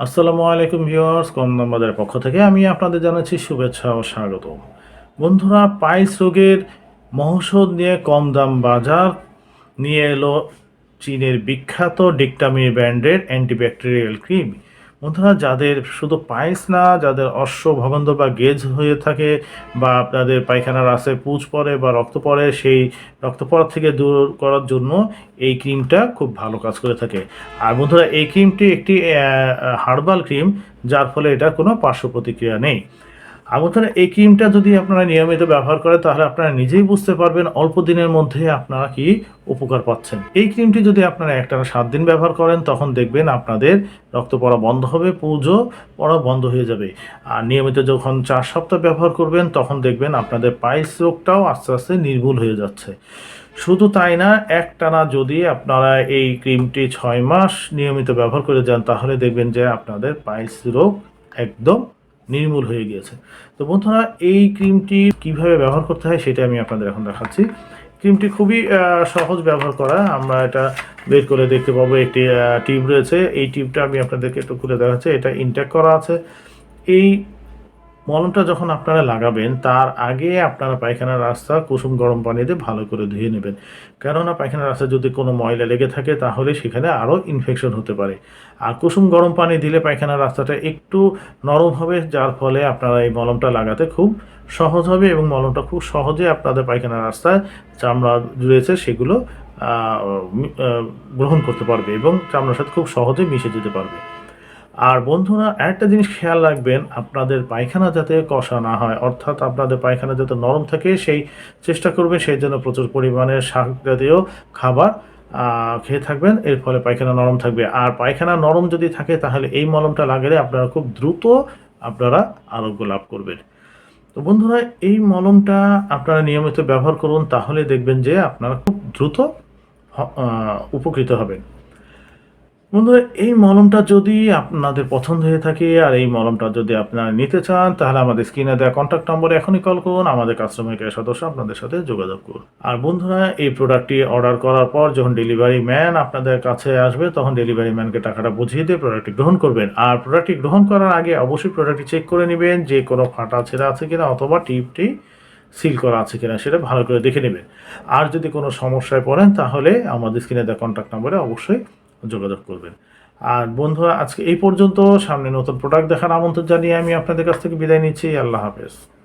আসসালামু আলাইকুম ভিউয়ার্স কম নম্বরের পক্ষ থেকে আমি আপনাদের জানাচ্ছি শুভেচ্ছা ও স্বাগত বন্ধুরা পাইস রোগের মহৌষধ নিয়ে কম দাম বাজার নিয়ে এলো চীনের বিখ্যাত ডিকটামি ব্র্যান্ডের অ্যান্টিব্যাকটেরিয়াল ক্রিম। বন্ধুরা যাদের শুধু পায়েস না, যাদের অশ্ব ভগন্ধ বা গেজ হয়ে থাকে বা আপনাদের পায়খানার আসে পুজ পড়ে বা রক্ত পড়ে, সেই রক্ত পড়া থেকে দূর করার জন্য এই ক্রিমটা খুব ভালো কাজ করে থাকে। আর বন্ধুরা, এই ক্রিমটি একটি হার্বাল ক্রিম, যার ফলে এটা কোনো পার্শ্ব প্রতিক্রিয়া নেই। আর এই ক্রিমটা যদি আপনারা নিয়মিত ব্যবহার করেন, তাহলে আপনারা নিজেই বুঝতে পারবেন অল্প দিনের মধ্যে আপনারা কি উপকার পাচ্ছেন। এই ক্রিমটি যদি আপনারা একটানা সাত দিন ব্যবহার করেন, তখন দেখবেন আপনাদের রক্ত পড়া বন্ধ হবে, পুজো পড়া বন্ধ হয়ে যাবে। আর নিয়মিত যখন চার সপ্তাহ ব্যবহার করবেন, তখন দেখবেন আপনাদের পাইস রোগটাও আস্তে আস্তে নির্মূল হয়ে যাচ্ছে। শুধু তাই না, একটানা যদি আপনারা এই ক্রিমটি ছয় মাস নিয়মিত ব্যবহার করে যান, তাহলে দেখবেন যে আপনাদের পাইলস রোগ একদম নির্মূল হয়ে গিয়েছে। তো বন্ধুরা, এই ক্রিমটি কীভাবে ব্যবহার করতে হয় সেটা আমি আপনাদের এখন দেখাচ্ছি। ক্রিমটি খুবই সহজ ব্যবহার করা। আমরা এটা বের করে দেখতে পাবো, একটি টিউব রয়েছে। এই টিউবটা আমি আপনাদেরকে একটু খুলে দেখাচ্ছি। এটা ইনটেক করা আছে। এই মলমটা যখন আপনারা লাগাবেন, তার আগে আপনারা পায়খানার রাস্তা কুসুম গরম পানিতে ভালো করে ধুয়ে নেবেন। কেননা পায়খানার রাস্তায় যদি কোনো ময়লা লেগে থাকে, তাহলে সেখানে আরও ইনফেকশন হতে পারে। আর কুসুম গরম পানি দিলে পায়খানার রাস্তাটা একটু নরম হবে, যার ফলে আপনারা এই মলমটা লাগাতে খুব সহজ হবে এবং মলমটা খুব সহজে আপনাদের পায়খানার রাস্তায় চামড়া রয়েছে, সেগুলো গ্রহণ করতে পারবে এবং চামড়ার সাথে খুব সহজে মিশে যেতে পারবে। আর বন্ধুরা একটা জিনিস খেয়াল রাখবেন, আপনাদের পায়খানা যাতে কষা না হয়, অর্থাৎ আপনাদের পায়খানা যাতে নরম থাকে, সেই চেষ্টা করবেন, সেই জন্য প্রচুর পরিমাণে শাক জাতীয় খাবার খেয়ে থাকবেন, এর ফলে পায়খানা নরম থাকবে। আর পায়খানা নরম যদি থাকে, তাহলে এই মলমটা লাগালে আপনারা খুব দ্রুত আপনারা আরোগ্য লাভ করবেন। তো বন্ধুরা, এই মলমটা আপনারা নিয়মিত ব্যবহার করুন, তাহলে দেখবেন যে আপনারা খুব দ্রুত উপকৃত হবেন। বন্ধুরা, এই মলমটা যদি আপনাদের পছন্দ হয়ে থাকে আর এই মলমটা যদি আপনারা নিতে চান, তাহলে আমাদের স্ক্রিনে দেওয়া কন্ট্যাক্ট নম্বরে এখনই কল করুন, আমাদের কাস্টমার কেয়ার সদস্য আপনাদের সাথে যোগাযোগ করুন। আর বন্ধুরা, এই প্রোডাক্টটি অর্ডার করার পর যখন ডেলিভারি ম্যান আপনাদের কাছে আসবে, তখন ডেলিভারি ম্যানকে টাকাটা বুঝিয়ে দিয়ে প্রোডাক্টটি গ্রহণ করবেন। আর প্রোডাক্টটি গ্রহণ করার আগে অবশ্যই প্রোডাক্টটি চেক করে নেবেন যে কোনো ফাটা ছেঁড়া আছে কিনা অথবা টিপটি সিল করা আছে কিনা, সেটা ভালো করে দেখে নেবেন। আর যদি কোনো সমস্যায় পড়েন, তাহলে আমাদের স্ক্রিনে দেওয়া কন্ট্যাক্ট নম্বরে অবশ্যই যোগাযোগ করবেন। আর বন্ধু আজকে এই পর্যন্ত সামনে নতুন প্রোডাক্ট দেখার আমন্ত্রণ জানিয়ে আমি আপনাদের কাছ থেকে বিদায় নিচ্ছি। আল্লাহ হাফেজ।